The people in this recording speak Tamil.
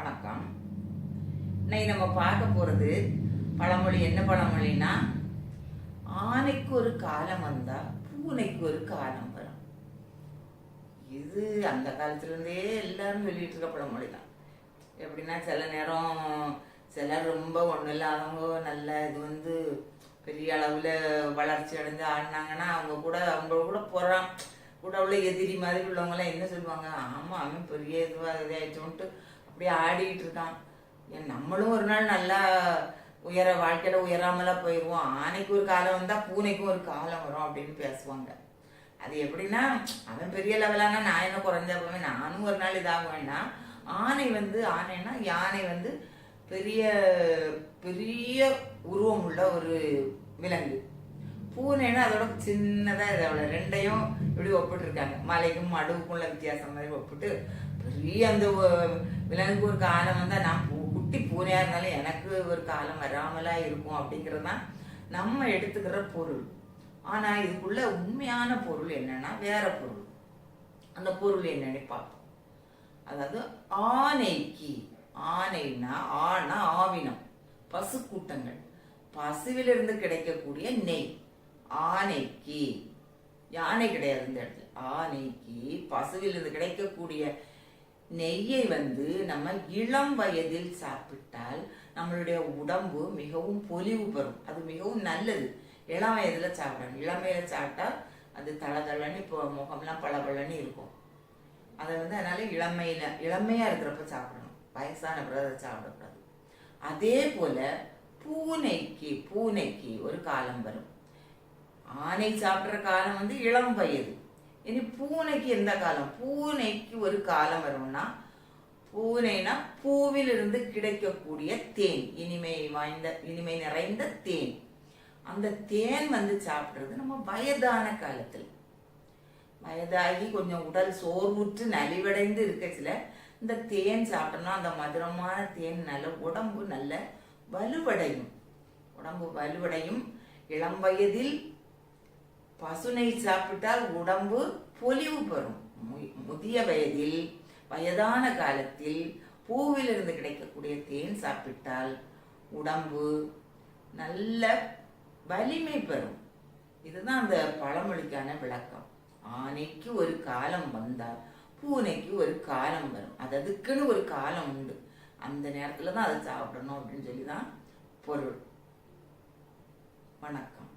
வணக்கம். இன்னைக்கு நம்ம பார்க்க போகிறது பழமொழி என்ன பழமொழினா ஆனைக்கு ஒரு காலம் வந்தால் பூனைக்கு ஒரு காலம் வரும். இது அந்த காலத்துலேருந்தே எல்லாரும் சொல்லிட்டு இருக்க பழமொழி தான் எப்படின்னா சில நேரம் சிலர் ரொம்ப ஒன்றும் இல்லாதவங்க நல்ல இது வந்து பெரிய அளவில் வளர்ச்சி அடைஞ்சு ஆடினாங்கன்னா அவங்க கூட அவங்க கூட போகிறான் கூட உள்ள எதிரி மாதிரி உள்ளவங்களாம் என்ன சொல்லுவாங்க? ஆமாம் அவன் பெரிய இதுவாக இதாகிட்டோன்ட்டு அப்படியே ஆடிக்கிட்டு இருக்கான். ஏன் நம்மளும் ஒரு நாள் நல்லா உயர வாழ்க்கையில் உயராமலாம் போயிடுவோம் ஆனைக்கு ஒரு காலம் வந்தால் பூனைக்கும் ஒரு காலம் வரும் அப்படின்னு பேசுவாங்க. அது எப்படின்னா அவன் பெரிய லெவலானா நான் என்ன குறைஞ்சா போவேன்? நானும் ஒரு நாள் இதாகுவேன்னா ஆனை வந்து ஆனைன்னா யானை வந்து பெரிய பெரிய உருவம் உள்ள ஒரு விலங்கு. பூனைன்னா அதோட சின்னதாக இதோட ரெண்டையும் இப்படி ஒப்பிட்டுருக்காங்க. மலைக்கும் மடுவுக்கும் உள்ள வித்தியாசம் மாதிரி ஒப்பிட்டு பெரிய அந்த விலங்குக்கு ஒரு காலம் வந்தால் நான் குட்டி பூனையாக இருந்தாலும் எனக்கு ஒரு காலம் வராமலாக இருக்கும் அப்படிங்கிறது தான் நம்ம எடுத்துக்கிற பொருள். ஆனால் இதுக்குள்ள உண்மையான பொருள் என்னன்னா வேற பொருள். அந்த பொருள் என்னன்னு பார்ப்போம். அதாவது ஆனைக்கு ஆனைனா ஆனா ஆவினம் பசு கூட்டங்கள் பசுவிலிருந்து கிடைக்கக்கூடிய நெய் ஆனைக்கு யானை கிடையாது இந்த இடத்துல. ஆனைக்கு பசுவிலிருந்து கிடைக்கக்கூடிய நெய்யை வந்து நம்ம இளம் வயதில் சாப்பிட்டால் நம்மளுடைய உடம்பு மிகவும் பொலிவு பெறும். அது மிகவும் நல்லது. இளம் வயதில் சாப்பிடணும். இளமையில சாப்பிட்டா அது தளதளன்னு இப்போ முகம்லாம் பளபளன்னு இருக்கும். அதை வந்து அதனால இளமையில இளமையா இருக்கிறப்ப சாப்பிடணும். வயசான பிறகு அதை சாப்பிடக்கூடாது. அதே போல பூனைக்கு பூனைக்கு ஒரு காலம் வரும். ஆனை சாப்பிட்ற காலம் வந்து இளம் வயது. இனி பூனைக்கு எந்த காலம்? பூனைக்கு ஒரு காலம் வரும்னா பூனைனா பூவிலிருந்து கிடைக்கக்கூடிய தேன் இனிமை வாய்ந்த இனிமை நிறைந்த தேன். அந்த தேன் வந்து சாப்பிட்றது நம்ம வயதான காலத்தில். வயதாகி கொஞ்சம் உடல் சோர்வுற்று நலிவடைந்து இருக்கச்சுல இந்த தேன் சாப்பிட்டோம்னா அந்த மதுரமான தேன் நல்ல உடம்பு நல்ல வலுவடையும். உடம்பு வலுவடையும். இளம் வயதில் பசுனை சாப்பிட்டால் உடம்பு பொலிவு பெறும். முதிய வயதில் வயதான காலத்தில் பூவிலிருந்து கிடைக்கக்கூடிய தேன் சாப்பிட்டால் உடம்பு நல்ல வலிமை பெறும். இதுதான் அந்த பழமொழிக்கான விளக்கம். ஆனைக்கு ஒரு காலம் வந்தால் பூனைக்கு ஒரு காலம் வரும். அது அதுக்குன்னு ஒரு காலம் உண்டு. அந்த நேரத்தில் தான் அதை சாப்பிடணும் அப்படின்னு சொல்லி தான் பொருள். வணக்கம்.